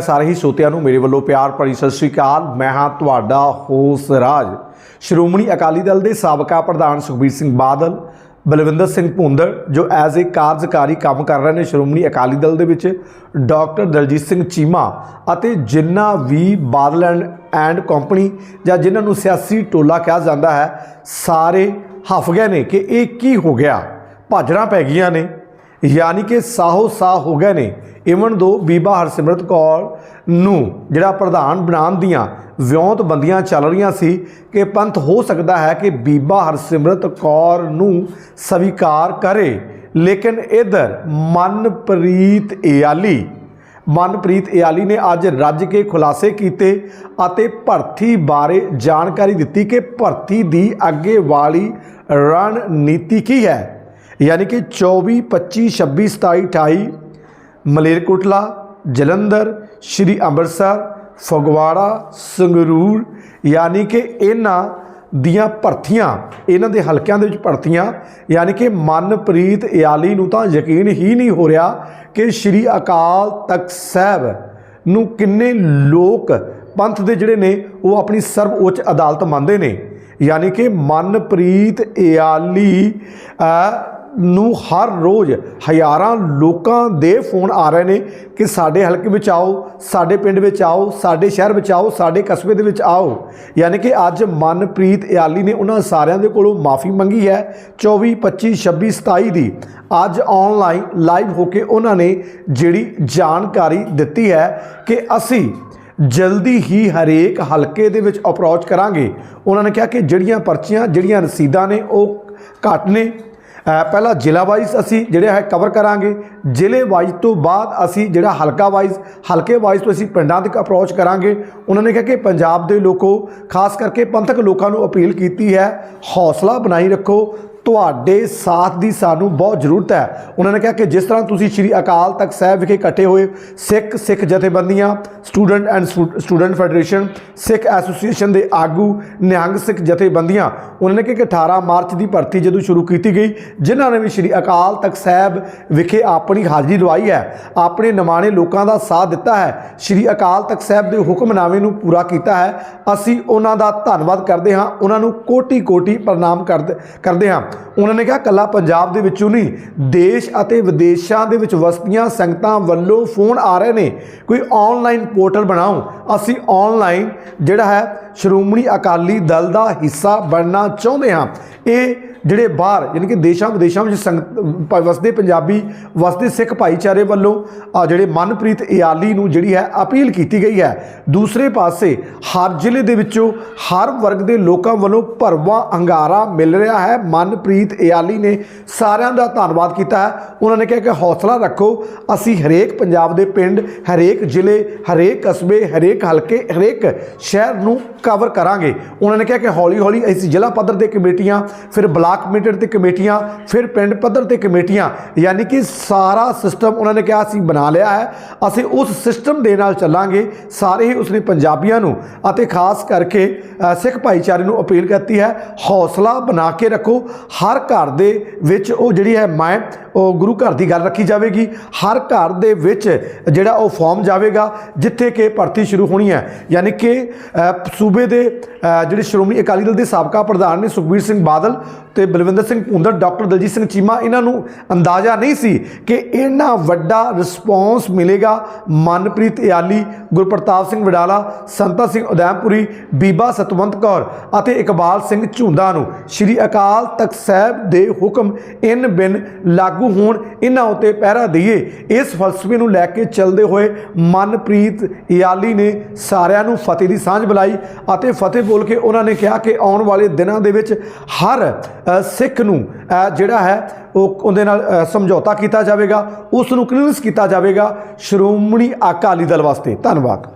ਸਾਰੇ ਹੀ ਸੋਤਿਆਂ ਨੂੰ ਮੇਰੇ ਵੱਲੋਂ ਪਿਆਰ ਭਰੀ ਸਤਿ ਸ੍ਰੀ ਅਕਾਲ। ਮੈਂ ਹਾਂ ਤੁਹਾਡਾ ਹੋਸ ਰਾਜ। ਸ਼੍ਰੋਮਣੀ ਅਕਾਲੀ ਦਲ ਦੇ ਸਾਬਕਾ ਪ੍ਰਧਾਨ ਸੁਖਬੀਰ ਸਿੰਘ ਬਾਦਲ, ਬਲਵਿੰਦਰ ਸਿੰਘ ਭੁੰਦੜ, ਜੋ ਐਜ਼ ਏ ਕਾਰਜਕਾਰੀ ਕੰਮ ਕਰ ਰਹੇ ਨੇ ਸ਼੍ਰੋਮਣੀ ਅਕਾਲੀ ਦਲ ਦੇ ਵਿੱਚ, ਡਾਕਟਰ ਦਲਜੀਤ ਸਿੰਘ ਚੀਮਾ ਅਤੇ ਜਿੰਨਾ ਵੀ ਬਾਦਲ ਐਂਡ ਐਂਡ ਕੰਪਨੀ ਜਾਂ ਜਿਨ੍ਹਾਂ ਨੂੰ ਸਿਆਸੀ ਟੋਲਾ ਕਿਹਾ ਜਾਂਦਾ ਹੈ, ਸਾਰੇ ਹਫ ਗਏ ਨੇ ਕਿ ਇਹ ਕੀ ਹੋ ਗਿਆ? ਭਾਜੜਾਂ ਪੈ ਗਈਆਂ ਨੇ। ਯਾਨੀ ਕਿ ਸਾਹੋ ਸਾਹ ਹੋ ਗਏ ਨੇ। ਇਵਨ ਦੋ ਬੀਬਾ ਹਰਸਿਮਰਤ ਕੌਰ ਨੂੰ ਜਿਹੜਾ ਪ੍ਰਧਾਨ ਬਣਾਉਣ ਦੀਆਂ ਵਿਉਂਤ ਬੰਦੀਆਂ ਚੱਲ ਰਹੀਆਂ ਸੀ ਕਿ ਪੰਥ ਹੋ ਸਕਦਾ ਹੈ ਕਿ ਬੀਬਾ ਹਰਸਿਮਰਤ ਕੌਰ ਨੂੰ ਸਵੀਕਾਰ ਕਰੇ। ਲੇਕਿਨ ਇਧਰ ਮਨਪ੍ਰੀਤ ਇਆਲੀ ਮਨਪ੍ਰੀਤ ਇਆਲੀ ਨੇ ਅੱਜ ਰੱਜ ਕੇ ਖੁਲਾਸੇ ਕੀਤੇ ਅਤੇ ਭਰਤੀ ਬਾਰੇ ਜਾਣਕਾਰੀ ਦਿੱਤੀ ਕਿ ਭਰਤੀ ਦੀ ਅੱਗੇ ਵਾਲੀ ਰਣਨੀਤੀ ਕੀ ਹੈ। ਯਾਨੀ ਕਿ 24 25 26 27 28 ਮਲੇਰਕੋਟਲਾ, ਜਲੰਧਰ, ਸ਼੍ਰੀ ਅੰਮ੍ਰਿਤਸਰ, ਫਗਵਾੜਾ, ਸੰਗਰੂਰ, ਯਾਨੀ ਕਿ ਇਹਨਾਂ ਦੀਆਂ ਭਰਤੀਆਂ, ਇਹਨਾਂ ਦੇ ਹਲਕਿਆਂ ਦੇ ਵਿੱਚ ਭਰਤੀਆਂ, ਯਾਨੀ ਕਿ ਮਨਪ੍ਰੀਤ ਇਆਲੀ ਨੂੰ ਤਾਂ ਯਕੀਨ ਹੀ ਨਹੀਂ ਹੋ ਰਿਹਾ ਕਿ ਸ਼੍ਰੀ ਅਕਾਲ ਤਖਤ ਸਾਹਿਬ ਨੂੰ ਕਿੰਨੇ ਲੋਕ ਪੰਥ ਦੇ ਜਿਹੜੇ ਨੇ, ਉਹ ਆਪਣੀ ਸਰਵ ਉੱਚ ਅਦਾਲਤ ਮੰਨਦੇ ਨੇ। ਯਾਨੀ ਕਿ ਮਨਪ੍ਰੀਤ ਇਆਲੀ ਨੂੰ ਹਰ ਰੋਜ਼ ਹਜ਼ਾਰਾਂ ਲੋਕਾਂ ਦੇ ਫੋਨ ਆ ਰਹੇ ਨੇ ਕਿ ਸਾਡੇ ਹਲਕੇ ਵਿੱਚ ਆਓ, ਸਾਡੇ ਪਿੰਡ ਵਿੱਚ ਆਓ, ਸਾਡੇ ਸ਼ਹਿਰ ਵਿੱਚ ਆਓ, ਸਾਡੇ ਕਸਬੇ ਦੇ ਵਿੱਚ ਆਓ। ਯਾਨੀ ਕਿ ਅੱਜ ਮਨਪ੍ਰੀਤ ਇਆਲੀ ਨੇ ਉਹਨਾਂ ਸਾਰਿਆਂ ਦੇ ਕੋਲੋਂ ਮਾਫੀ ਮੰਗੀ ਹੈ 24 25 26 27 ਦੀ। ਅੱਜ ਆਨਲਾਈਨ ਲਾਈਵ ਹੋ ਕੇ ਉਹਨਾਂ ਨੇ ਜਿਹੜੀ ਜਾਣਕਾਰੀ ਦਿੱਤੀ ਹੈ ਕਿ ਅਸੀਂ ਜਲਦੀ ਹੀ ਹਰੇਕ ਹਲਕੇ ਦੇ ਵਿੱਚ ਅਪਰੋਚ ਕਰਾਂਗੇ। ਉਹਨਾਂ ਨੇ ਕਿਹਾ ਕਿ ਜਿਹੜੀਆਂ ਪਰਚੀਆਂ, ਜਿਹੜੀਆਂ ਰਸੀਦਾਂ ਨੇ ਉਹ ਘੱਟ ਨੇ ਪਹਿਲਾਂ ਜ਼ਿਲ੍ਹਾ ਵਾਈਜ਼ ਅਸੀਂ ਜਿਹੜਾ ਹੈ ਕਵਰ ਕਰਾਂਗੇ। ਜ਼ਿਲ੍ਹੇ ਵਾਈਜ਼ ਤੋਂ ਬਾਅਦ ਅਸੀਂ ਜਿਹੜਾ ਹਲਕਾ ਵਾਈਜ਼, ਹਲਕੇ ਵਾਈਜ਼ ਤੋਂ ਅਸੀਂ ਪਿੰਡਾਂ ਤੱਕ ਅਪਰੋਚ ਕਰਾਂਗੇ। ਉਹਨਾਂ ਨੇ ਕਿਹਾ ਕਿ ਪੰਜਾਬ ਦੇ ਲੋਕੋ, ਖਾਸ ਕਰਕੇ ਪੰਥਕ ਲੋਕਾਂ ਨੂੰ ਅਪੀਲ ਕੀਤੀ ਹੈ, ਹੌਸਲਾ ਬਣਾਈ ਰੱਖੋ। ਤੁਹਾਡੇ ਸਾਥ ਦੀ ਸਾਨੂੰ ਬਹੁਤ ਜ਼ਰੂਰਤ ਹੈ। ਉਹਨਾਂ ਨੇ ਕਿਹਾ ਕਿ ਜਿਸ ਤਰ੍ਹਾਂ ਤੁਸੀਂ ਸ੍ਰੀ ਅਕਾਲ ਤਖਤ ਸਾਹਿਬ ਵਿਖੇ ਇਕੱਠੇ ਹੋਏ, ਸਿੱਖ ਸਿੱਖ ਜਥੇਬੰਦੀਆਂ student and student federation Sikh association ਦੇ ਆਗੂ, ਨਿਹੰਗ ਸਿੱਖ ਜਥੇਬੰਦੀਆਂ, ਉਹਨਾਂ ਨੇ ਕਿਹਾ ਕਿ 18 ਮਾਰਚ ਦੀ ਭਰਤੀ ਜਦੋਂ ਸ਼ੁਰੂ ਕੀਤੀ ਗਈ, ਜਿਨ੍ਹਾਂ ਨੇ ਵੀ ਸ੍ਰੀ ਅਕਾਲ ਤਖਤ ਸਾਹਿਬ ਵਿਖੇ ਆਪਣੀ ਹਾਜ਼ਰੀ ਲਵਾਈ ਹੈ, ਆਪਣੇ ਨਿਮਾਣੇ ਲੋਕਾਂ ਦਾ ਸਾਥ ਦਿੱਤਾ ਹੈ, ਸ੍ਰੀ ਅਕਾਲ ਤਖਤ ਸਾਹਿਬ ਦੇ ਹੁਕਮਨਾਮੇ ਨੂੰ ਪੂਰਾ ਕੀਤਾ ਹੈ, ਅਸੀਂ ਉਹਨਾਂ ਦਾ ਧੰਨਵਾਦ ਕਰਦੇ ਹਾਂ, ਉਹਨਾਂ ਨੂੰ ਕੋਟੀ ਕੋਟੀ ਪ੍ਰਣਾਮ ਕਰਦੇ ਕਰਦੇ ਹਾਂ। ਉਹਨਾਂ ਨੇ ਕਿਹਾ, ਕੱਲਾ ਪੰਜਾਬ ਦੇ ਵਿੱਚੋਂ ਨਹੀਂ, ਦੇਸ਼ ਅਤੇ ਵਿਦੇਸ਼ਾਂ ਦੇ ਵਿੱਚ ਵਸਦੀਆਂ ਸੰਗਤਾਂ ਵੱਲੋਂ ਫੋਨ ਆ ਰਹੇ ਨੇ, ਕੋਈ ਆਨਲਾਈਨ ਪੋਰਟਲ ਬਣਾਓ। ਅਸੀਂ ਆਨਲਾਈਨ ਜਿਹੜਾ ਹੈ ਸ਼੍ਰੋਮਣੀ ਅਕਾਲੀ ਦਲ ਦਾ ਹਿੱਸਾ ਬਣਨਾ ਚਾਹੁੰਦੇ ਹਾਂ। ਇਹ ਜਿਹੜੇ ਬਾਹਰ, ਯਾਨੀ ਕਿ ਦੇਸ਼ਾਂ ਵਿਦੇਸ਼ਾਂ ਵਿੱਚ ਸੰਗਤ ਵਸਦੇ ਪੰਜਾਬੀ, ਵਸਦੇ ਸਿੱਖ ਭਾਈਚਾਰੇ ਵੱਲੋਂ ਆ ਜਿਹੜੇ ਮਨਪ੍ਰੀਤ ਇਆਲੀ ਨੂੰ ਜਿਹੜੀ ਹੈ ਅਪੀਲ ਕੀਤੀ ਗਈ ਹੈ, ਦੂਸਰੇ ਪਾਸੇ ਹਰ ਜ਼ਿਲ੍ਹੇ ਦੇ ਵਿੱਚੋਂ ਹਰ ਵਰਗ ਦੇ ਲੋਕਾਂ ਵੱਲੋਂ ਭਰਵਾਂ ਅੰਗਾਰਾ ਮਿਲ ਰਿਹਾ ਹੈ। ਮਨਪ੍ਰੀਤ ਇਆਲੀ ਨੇ ਸਾਰਿਆਂ ਦਾ ਧੰਨਵਾਦ ਕੀਤਾ ਹੈ। ਉਹਨਾਂ ਨੇ ਕਿਹਾ ਕਿ ਹੌਸਲਾ ਰੱਖੋ, ਅਸੀਂ ਹਰੇਕ ਪੰਜਾਬ ਦੇ ਪਿੰਡ, ਹਰੇਕ ਜ਼ਿਲ੍ਹੇ, ਹਰੇਕ ਕਸਬੇ, ਹਰੇਕ ਹਲਕੇ, ਹਰੇਕ ਸ਼ਹਿਰ ਨੂੰ ਕਵਰ ਕਰਾਂਗੇ। ਉਹਨਾਂ ਨੇ ਕਿਹਾ ਕਿ ਹੌਲੀ ਹੌਲੀ ਅਸੀਂ ਜ਼ਿਲ੍ਹਾ ਪੱਧਰ ਦੇ ਕਮੇਟੀਆਂ ਫਿਰ ਬਲਾਕ ਕਮੇਟੀ ਤੇ ਕਮੇਟੀਆਂ, ਫਿਰ ਪਿੰਡ ਪੱਧਰ ਤੇ ਕਮੇਟੀਆਂ, ਯਾਨੀ ਕਿ ਸਾਰਾ ਸਿਸਟਮ ਉਹਨਾਂ ਨੇ ਕਿਹਾ ਅਸੀਂ ਬਣਾ ਲਿਆ ਹੈ, ਅਸੀਂ ਉਸ ਸਿਸਟਮ ਦੇ ਨਾਲ ਚੱਲਾਂਗੇ, ਸਾਰੇ ਹੀ ਉਸਨੇ ਪੰਜਾਬੀਆਂ ਨੂੰ ਅਤੇ ਖਾਸ ਕਰਕੇ ਸਿੱਖ ਭਾਈਚਾਰੇ ਨੂੰ ਅਪੀਲ ਕਰਤੀ ਹੈ, ਹੌਸਲਾ ਬਣਾ ਕੇ ਰੱਖੋ, ਹਰ ਘਰ ਦੇ ਵਿੱਚ ਉਹ ਜਿਹੜੀ ਹੈ ਮੈਂ ਉਹ ਗੁਰੂ ਘਰ ਦੀ ਗੱਲ ਰੱਖੀ ਜਾਵੇਗੀ, ਹਰ ਘਰ ਦੇ ਵਿੱਚ ਜਿਹੜਾ ਉਹ ਫਾਰਮ ਜਾਵੇਗਾ, ਜਿੱਥੇ ਕਿ ਭਰਤੀ ਸ਼ੁਰੂ ਹੋਣੀ ਹੈ, ਯਾਨੀ ਕਿ ਸੂਬੇ ਦੇ ਜਿਹੜੇ ਸ਼੍ਰੋਮਣੀ ਅਕਾਲੀ ਦਲ ਦੇ ਸਾਬਕਾ ਪ੍ਰਧਾਨ ਨੇ ਸੁਖਬੀਰ ਸਿੰਘ ਬਾਦਲ ਬਾਦਲ ਤੇ ਬਲਵਿੰਦਰ ਸਿੰਘ ਭੁੰਦੜ ਡਾਕਟਰ ਦਲਜੀਤ ਸਿੰਘ ਚੀਮਾ, ਇਹਨਾਂ ਨੂੰ ਅੰਦਾਜ਼ਾ ਨਹੀਂ ਸੀ ਕਿ ਇੰਨਾ ਵੱਡਾ ਰਿਸਪੌਂਸ ਮਿਲੇਗਾ ਮਨਪ੍ਰੀਤ ਇਆਲੀ, ਗੁਰਪ੍ਰਤਾਪ ਸਿੰਘ ਵਡਾਲਾ, ਸੰਤਾ ਸਿੰਘ ਉਦੈਮਪੁਰੀ, ਬੀਬਾ ਸਤਵੰਤ ਕੌਰ ਅਤੇ ਇਕਬਾਲ ਸਿੰਘ ਝੁੰਦਾ ਨੂੰ। ਸ਼੍ਰੀ ਅਕਾਲ ਤਖਤ ਸਾਹਿਬ ਦੇ ਹੁਕਮ ਇਨ ਬਿਨ ਲਾਗੂ ਹੋਣ, ਇਹਨਾਂ ਉਤੇ ਪਹਿਰਾ ਦਈਏ। ਇਸ ਫਲਸਫੇ ਨੂੰ ਲੈ ਕੇ ਚੱਲਦੇ ਹੋਏ ਮਨਪ੍ਰੀਤ ਇਆਲੀ ਨੇ ਸਾਰਿਆਂ ਨੂੰ ਫਤਿਹ ਦੀ ਸਾਂਝ ਬੁਲਾਈ ਅਤੇ ਫਤਿਹ ਬੋਲ ਕੇ ਉਹਨਾਂ ਨੇ ਕਿਹਾ ਕਿ ਆਉਣ ਵਾਲੇ ਦਿਨਾਂ ਦੇ ਵਿੱਚ ਹਰ ਹਰ ਸਿੱਖ ਨੂੰ ਜਿਹੜਾ ਹੈ, ਉਹ ਉਹਦੇ ਨਾਲ ਸਮਝੌਤਾ ਕੀਤਾ ਜਾਵੇਗਾ, ਉਸ ਨੂੰ ਕਲੀਅਰੈਂਸ ਕੀਤਾ ਜਾਵੇਗਾ। ਸ਼੍ਰੋਮਣੀ ਅਕਾਲੀ ਦਲ ਵਾਸਤੇ। ਧੰਨਵਾਦ।